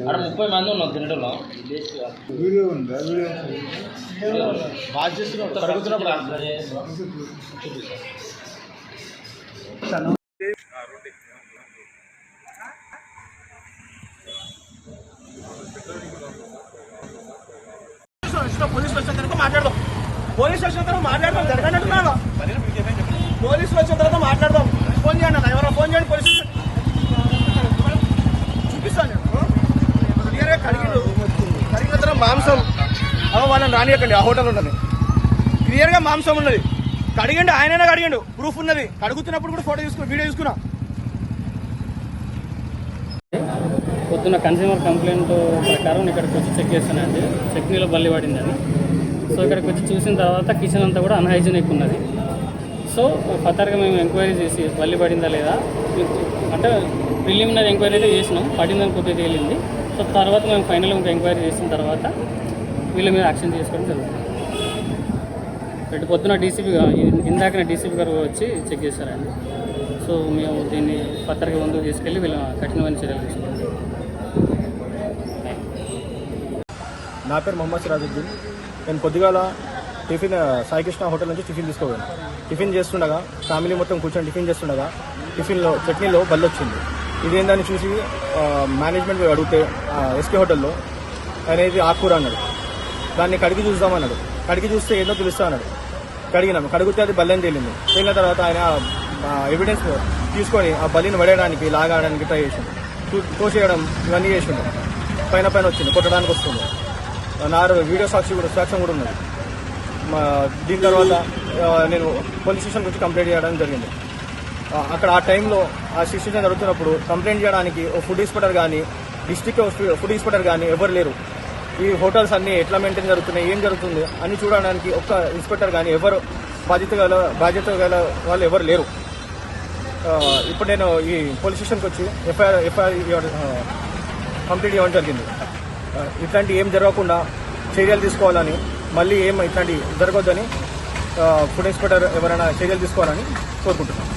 ముప్పై మంది ఉన్నాం తినడంలో. వీడియో ఉందా? వీడియో బాగా కడుగుతున్నప్పుడు పోలీసులు వచ్చిన తర్వాత మాట్లాడదాం పోలీసులు వచ్చిన తర్వాత మాట్లాడదాం జరగనట్టున్నాను పోలీసులు వచ్చిన తర్వాత మాట్లాడదాం ఫోన్ చేయండి అన్న ఎవరో ఫోన్ చేయండి పోలీసులు చూపిస్తాను నేను క్లియర్గా కడిగిడు కడిగిన తర్వాత మాంసం అవ వాళ్ళని రానియకండి ఆ హోటల్ ఉండని క్లియర్గా మాంసం ఉన్నది. కడిగండి ఆయనైనా కడిగండు. ప్రూఫ్ ఉన్నది. కడుగుతున్నప్పుడు కూడా ఫోటో తీసుకున్నా వీడియో తీసుకున్నా. పొద్దున్న కన్స్యూమర్ కంప్లైంట్ ప్రకారం ఇక్కడికి వచ్చి చెక్ చేస్తానండి చట్నీలో బల్లి పడిందని. సో ఇక్కడికి వచ్చి చూసిన తర్వాత కిచెన్ అంతా కూడా అన్హైజీనిక్ ఉన్నది. సో ఫర్దర్గా మేము ఎంక్వైరీ చేసి బల్లి పడిందా లేదా? అంటే ప్రిలిమినరీ ఎంక్వైరీ అయితే చేసినాం. పడిందని కొద్దిగా తేలింది. సో తర్వాత మేము ఫైనల్గా ఇంకా ఎంక్వైరీ చేసిన తర్వాత వీళ్ళ మీద యాక్షన్ తీసుకోవడం జరుగుతుంది. ఇటు పొద్దున డీసీపీ ఇందాకనే డీసీపీ గారు వచ్చి చెక్ చేశారండి సో మేము దీన్ని పత్రిక ముందుకు తీసుకెళ్ళి వీళ్ళ కఠినమైన చర్యలు తీసుకుంటాం నా పేరు మొహమ్మద్ సిరాజుద్దీన్. నేను పొద్దుగాల టిఫిన్ సాయికృష్ణ హోటల్ నుంచి టిఫిన్ తీసుకోపోయాను టిఫిన్ చేస్తుండగా ఫ్యామిలీ మొత్తం కూర్చొని టిఫిన్ చేస్తుండగా టిఫిన్లో చట్నీలో బల్లి వచ్చింది. ఇదేందని చూసి మేనేజ్మెంట్ అడిగితే ఎస్కే హోటల్లో అనేది ఆకుకూర అన్నాడు. దాన్ని కడిగి చూద్దామన్నాడు. కడిగి చూస్తే ఏందో తెలుస్తా అన్నాడు. కడిగినాం. కడిగితే అది బల్లని తేలింది. తేలిన తర్వాత ఆయన ఎవిడెన్స్ తీసుకొని ఆ బలిని పడేయడానికి లాగడానికి ట్రై చేసిండు. తోసేయడం ఇవన్నీ చేసిండు. పైన పైన వచ్చింది. కొట్టడానికి వస్తుంది. నారు వీడియో సాక్షి కూడా సాక్ష్యం కూడా ఉన్నది. మా దీని తర్వాత నేను పోలీస్ స్టేషన్ గురించి కంప్లైంట్ చేయడం జరిగింది. అక్కడ ఆ టైంలో ఆ సిచ్యువేషన్ జరుగుతున్నప్పుడు కంప్లైంట్ చేయడానికి ఓ ఫుడ్ ఇన్స్పెక్టర్ కానీ డిస్టిక్ ఫుడ్ ఇన్స్పెక్టర్ కానీ ఎవరు లేరు. ఈ హోటల్స్ అన్ని ఎట్లా మెయింటైన్ జరుగుతున్నాయి ఏం జరుగుతుంది అని చూడడానికి ఒక్క ఇన్స్పెక్టర్ కానీ ఎవరు బాధ్యత గల బాధ్యత గల వాళ్ళు ఎవరు లేరు. ఇప్పుడు నేను ఈ పోలీస్ స్టేషన్కి వచ్చి ఎఫ్ఐఆర్ ఎఫ్ఐఆర్ కంప్లీట్ ఇవ్వడం జరిగింది. ఇట్లాంటి ఏం జరగకుండా చర్యలు తీసుకోవాలని మళ్ళీ ఏం ఇట్లాంటి జరగొద్దని ఫుడ్ ఇన్స్పెక్టర్ ఎవరైనా చర్యలు తీసుకోవాలని కోరుకుంటున్నాను.